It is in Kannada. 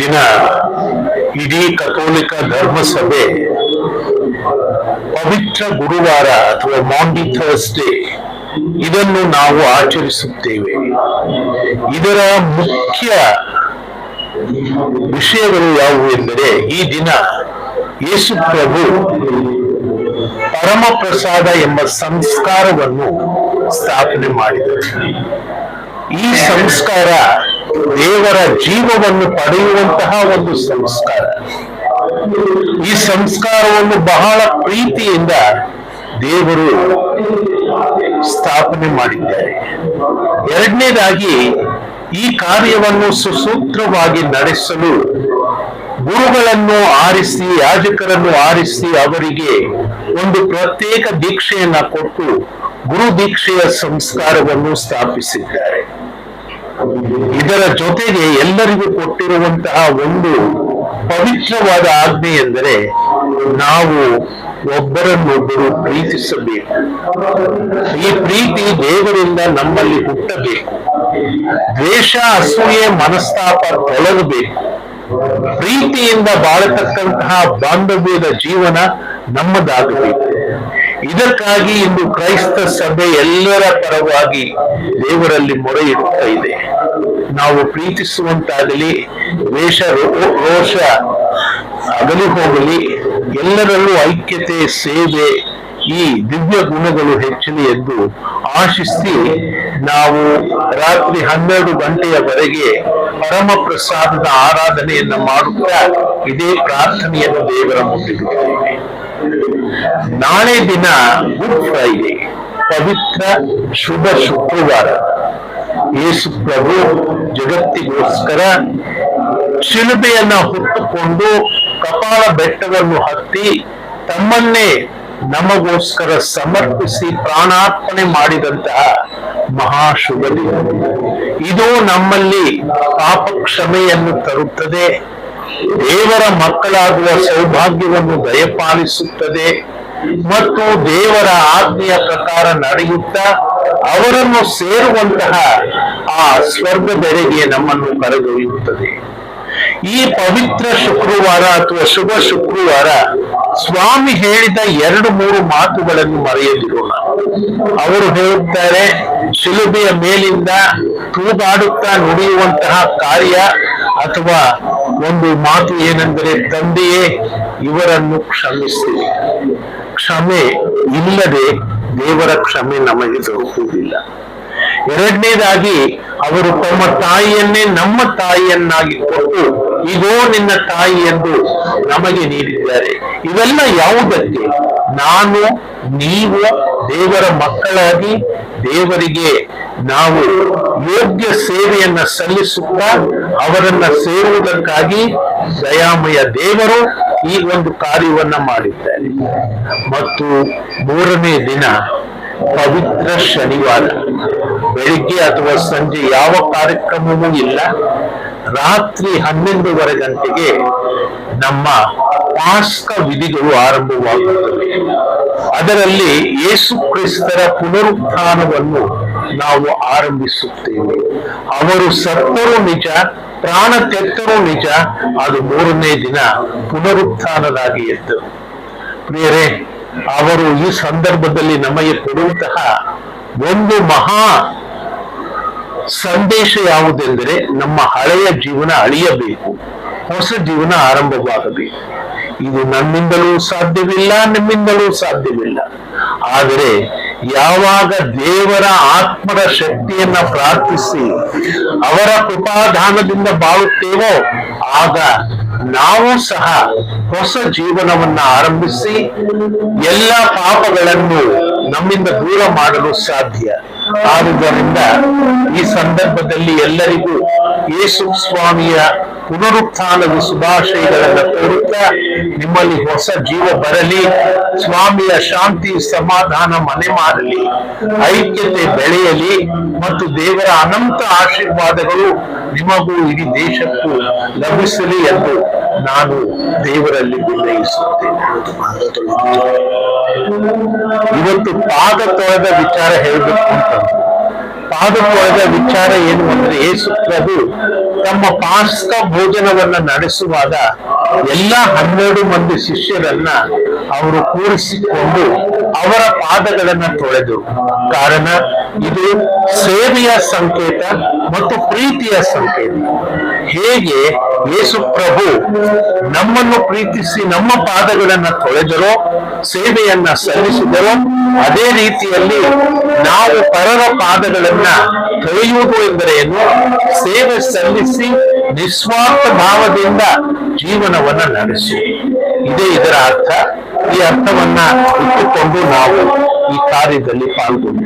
ದಿನ ಇಡೀ ಕಥೋಲಿಕ ಧರ್ಮಸಭೆ ಪವಿತ್ರ ಗುರುವಾರ ಅಥವಾ ಮಾಂಡಿ ಥರ್ಸ್ಡೇ ಇದನ್ನು ನಾವು ಆಚರಿಸುತ್ತೇವೆ. ಇದರ ಮುಖ್ಯ ವಿಷಯಗಳು ಯಾವುವು ಎಂದರೆ ಈ ದಿನ ಯೇಸು ಪ್ರಭು ಪರಮ ಪ್ರಸಾದ ಎಂಬ ಸಂಸ್ಕಾರವನ್ನು ಸ್ಥಾಪನೆ ಮಾಡಿದರು. ಈ ಸಂಸ್ಕಾರ ದೇವರ ಜೀವವನ್ನು ಪಡೆಯುವಂತಹ ಒಂದು ಸಂಸ್ಕಾರ. ಈ ಸಂಸ್ಕಾರವನ್ನು ಬಹಳ ಪ್ರೀತಿಯಿಂದ ದೇವರು ಸ್ಥಾಪನೆ ಮಾಡಿದ್ದಾರೆ. ಎರಡನೇದಾಗಿ, ಈ ಕಾರ್ಯವನ್ನು ಸುಸೂತ್ರವಾಗಿ ನಡೆಸಲು ಗುರುಗಳನ್ನು ಆರಿಸಿ, ಯಾಜಕರನ್ನು ಆರಿಸಿ ಅವರಿಗೆ ಒಂದು ಪ್ರತ್ಯೇಕ ದೀಕ್ಷೆಯನ್ನ ಕೊಟ್ಟು ಗುರು ದೀಕ್ಷೆಯ ಸಂಸ್ಕಾರವನ್ನು ಸ್ಥಾಪಿಸಿದ್ದಾರೆ. ಇದರ ಜೊತೆಗೆ ಎಲ್ಲರಿಗೂ ಕೊಟ್ಟಿರುವಂತಹ ಒಂದು ಪವಿತ್ರವಾದ ಆಜ್ಞೆ ಎಂದರೆ ನಾವು ಒಬ್ಬರನ್ನೊಬ್ಬರು ಪ್ರೀತಿಸಬೇಕು. ಈ ಪ್ರೀತಿ ದೇವರಿಂದ ನಮ್ಮಲ್ಲಿ ಹುಟ್ಟಬೇಕು. ದ್ವೇಷ, ಅಸೂಯೆ, ಮನಸ್ತಾಪ ತೊಲಗಬೇಕು. ಪ್ರೀತಿಯಿಂದ ಬಾಳತಕ್ಕಂತಹ ಬಾಂಧವ್ಯದ ಜೀವನ ನಮ್ಮದಾಗಬೇಕು. ಇದಕ್ಕಾಗಿ ಇಂದು ಕ್ರೈಸ್ತ ಸಭೆ ಎಲ್ಲರ ಪರವಾಗಿ ದೇವರಲ್ಲಿ ಮೊರೆ ಇಡುತ್ತಾ ಇದೆ. ನಾವು ಪ್ರೀತಿಸುವಂತಾಗಲಿ, ವೇಷ ರೋಷ ಅಗಲಿ ಹೋಗಲಿ, ಎಲ್ಲರಲ್ಲೂ ಐಕ್ಯತೆ, ಸೇವೆ ಈ ದಿವ್ಯ ಗುಣಗಳು ಹೆಚ್ಚಲಿ ಎಂದು ಆಶಿಸಿ ನಾವು ರಾತ್ರಿ ಹನ್ನೆರಡು ಗಂಟೆಯವರೆಗೆ ಪರಮ ಪ್ರಸಾದದ ಆರಾಧನೆಯನ್ನ ಮಾಡುತ್ತಾ ಇದೇ ಪ್ರಾರ್ಥನೆಯನ್ನು ದೇವರ ಮುಂದಿಡುತ್ತೇವೆ ನಾಳೆ ದಿನ ಗುಡ್ ಫ್ರೈಡೆ, ಪವಿತ್ರ ಶುಭ ಶುಕ್ರವಾರ. ಯೇಸು ಪ್ರಭು ಜಗತ್ತಿಗೋಸ್ಕರ ಶಿಲುಬೆಯನ್ನ ಹೊತ್ತುಕೊಂಡು ಕಪಾಲ ಬೆಟ್ಟವನ್ನು ಹತ್ತಿ ತಮ್ಮನ್ನೇ ನಮಗೋಸ್ಕರ ಸಮರ್ಪಿಸಿ ಪ್ರಾಣಾರ್ಪಣೆ ಮಾಡಿದಂತಹ ಮಹಾ ಶುಭ ದಿನ. ಇದು ನಮ್ಮಲ್ಲಿ ಪಾಪ ಕ್ಷಮೆಯನ್ನು ತರುತ್ತದೆ. ದೇವರ ಮಕ್ಕಳಾಗುವ ಸೌಭಾಗ್ಯವನ್ನು ದಯಪಾಲಿಸುತ್ತದೆ. ಮತ್ತು ದೇವರ ಆಜ್ಞೆಯ ಪ್ರಕಾರ ನಡೆಯುತ್ತಾ ಅವರನ್ನು ಸೇರುವಂತಹ ಆ ಸ್ವರ್ಗದೆಡೆಗೆ ನಮ್ಮನ್ನು ಕರೆದೊಯ್ಯುತ್ತದೆ. ಈ ಪವಿತ್ರ ಶುಕ್ರವಾರ ಅಥವಾ ಶುಭ ಶುಕ್ರವಾರ ಸ್ವಾಮಿ ಹೇಳಿದ ಎರಡು ಮೂರು ಮಾತುಗಳನ್ನು ಮರೆಯದಿರೋಣ. ಅವರು ಹೇಳುತ್ತಾರೆ, ಶಿಲುಬೆಯ ಮೇಲಿಂದ ತೂಗಾಡುತ್ತಾ ನುಡಿಯುವಂತಹ ಕಾರ್ಯ ಅಥವಾ ಒಂದು ಮಾತು ಏನೆಂದರೆ, ತಂದೆಯೇ ಇವರನ್ನು ಕ್ಷಮಿಸಿ. ಕ್ಷಮೆ ಇಲ್ಲದೆ ದೇವರ ಕ್ಷಮೆ ನಮಗೆ ದೊರಕುವುದಿಲ್ಲ. ಎರಡನೇದಾಗಿ, ಅವರು ತಮ್ಮ ತಾಯಿಯನ್ನೇ ನಮ್ಮ ತಾಯಿಯನ್ನಾಗಿ ಕೊಟ್ಟು, ಇದೋ ನಿನ್ನ ತಾಯಿ ಎಂದು ನಮಗೆ ನೀಡಿದ್ದಾರೆ. ಇವೆಲ್ಲ ಯಾವುದಕ್ಕೆ? ನಾನು, ನೀವು ದೇವರ ಮಕ್ಕಳಾಗಿ ದೇವರಿಗೆ ನಾವು ಯೋಗ್ಯ ಸೇವೆಯನ್ನ ಸಲ್ಲಿಸುತ್ತಾ ಅವರನ್ನ ಸೇರುವುದಕ್ಕಾಗಿ ದಯಾಮಯ ದೇವರು ಈ ಒಂದು ಕಾರ್ಯವನ್ನ ಮಾಡಿದ್ದಾರೆ. ಮತ್ತು ಮೂರನೇ ದಿನ ಪವಿತ್ರ ಶನಿವಾರ. ಬೆಳಿಗ್ಗೆ ಅಥವಾ ಸಂಜೆ ಯಾವ ಕಾರ್ಯಕ್ರಮವೂ ಇಲ್ಲ. ರಾತ್ರಿ ಹನ್ನೊಂದುವರೆ ಗಂಟೆಗೆ ನಮ್ಮ ಪಾಸ್ಕ ವಿಧಿಗಳು ಆರಂಭವಾಗುತ್ತವೆ. ಅದರಲ್ಲಿ ಯೇಸು ಕ್ರಿಸ್ತರ ಪುನರುತ್ಥಾನವನ್ನು ನಾವು ಆರಂಭಿಸುತ್ತೇವೆ. ಅವರು ಸತ್ತರೂ ನಿಜ ಪ್ರಾಣ ತೆತ್ತರೂ ನಿಜ, ಅದು ಮೂರನೇ ದಿನ ಪುನರುತ್ಥಾನದಾಗಿ ಎದ್ದು. ಪ್ರಿಯರೇ, ಅವರು ಈ ಸಂದರ್ಭದಲ್ಲಿ ನಮಗೆ ಕೊಡುವಂತಹ ಒಂದು ಮಹಾ ಸಂದೇಶ ಯಾವುದೆಂದರೆ ನಮ್ಮ ಹಳೆಯ ಜೀವನ ಅಳಿಯಬೇಕು, ಹೊಸ ಜೀವನ ಆರಂಭವಾಗಬೇಕು. ಇದು ನಮ್ಮಿಂದಲೂ ಸಾಧ್ಯವಿಲ್ಲ, ನಿಮ್ಮಿಂದಲೂ ಸಾಧ್ಯವಿಲ್ಲ. ಆದರೆ ಯಾವಾಗ ದೇವರ ಆತ್ಮದ ಶಕ್ತಿಯನ್ನ ಪ್ರಾರ್ಥಿಸಿ ಅವರ ಕೃಪಾಧಾನದಿಂದ ಬಾಳುತ್ತೇವೋ, ಆಗ ನಾವು ಸಹ ಹೊಸ ಜೀವನವನ್ನ ಆರಂಭಿಸಿ ಎಲ್ಲ ಪಾಪಗಳನ್ನು ನಮ್ಮಿಂದ ದೂರ ಮಾಡಲು ಸಾಧ್ಯ. ಆದುದರಿಂದ ಈ ಸಂದರ್ಭದಲ್ಲಿ ಎಲ್ಲರಿಗೂ ಯೇಸು ಸ್ವಾಮಿಯ ಪುನರುತ್ಥಾನದ ಶುಭಾಶಯಗಳನ್ನು ಕೋರುತ್ತಾ ನಿಮ್ಮಲ್ಲಿ ಹೊಸ ಜೀವ ಬರಲಿ, ಸ್ವಾಮಿಯ ಶಾಂತಿ, ಸಮಾಧಾನ, ಮನೆ ಮಾಡಲಿ ಐಕ್ಯತೆ ಬೆಳೆಯಲಿ ಮತ್ತು ದೇವರ ಅನಂತ ಆಶೀರ್ವಾದಗಳು ನಿಮಗೂ ಇಡೀ ದೇಶಕ್ಕೂ ಲಭಿಸಲಿ ಎಂದು ನಾನು ದೇವರಲ್ಲಿ ವಿನಯಿಸುತ್ತೇನೆ. ಇವತ್ತು ಪಾದ ತೊಳೆದ ವಿಚಾರ ಹೇಳಬೇಕು ಅಂತ ಪಾದ ತೊಳೆದ ವಿಚಾರ ಏನು ಅಂದ್ರೆ ಯೇಸು ಪ್ರಭು ತಮ್ಮ ಪಾಸ್ಕ ಭೋಜನವನ್ನ ನಡೆಸುವಾಗ ಎಲ್ಲ ಹನ್ನೆರಡು ಮಂದಿ ಶಿಷ್ಯರನ್ನ ಅವರು ಕೂರಿಸಿಕೊಂಡು ಅವರ ಪಾದಗಳನ್ನ ತೊಳೆದು. ಕಾರಣ, ಇದು ಸೇವೆಯ ಸಂಕೇತ ಮತ್ತು ಪ್ರೀತಿಯ ಸಂಕೇತ. ಹೇಗೆ ಯೇಸು ಪ್ರಭು ನಮ್ಮನ್ನು ಪ್ರೀತಿಸಿ ನಮ್ಮ ಪಾದಗಳನ್ನ ತೊಳೆದರೋ, ಸೇವೆಯನ್ನ ಸಲ್ಲಿಸಿದರೋ, ಅದೇ ರೀತಿಯಲ್ಲಿ ನಾವು ಪರರ ಪಾದಗಳನ್ನ ತೊಳೆಯುವುದು ಎಂದರೇನು ಸೇವೆ ಸಲ್ಲಿಸಿ ನಿಸ್ವಾರ್ಥ ಭಾವದಿಂದ ಜೀವನವನ್ನ ನಡೆಸಿ. ಇದೇ ಇದರ ಅರ್ಥ. ಈ ಅರ್ಥವನ್ನ ಇಟ್ಟುಕೊಂಡು ನಾವು ಈ ಕಾರ್ಯದಲ್ಲಿ ಪಾಲ್ಗೊಂಡು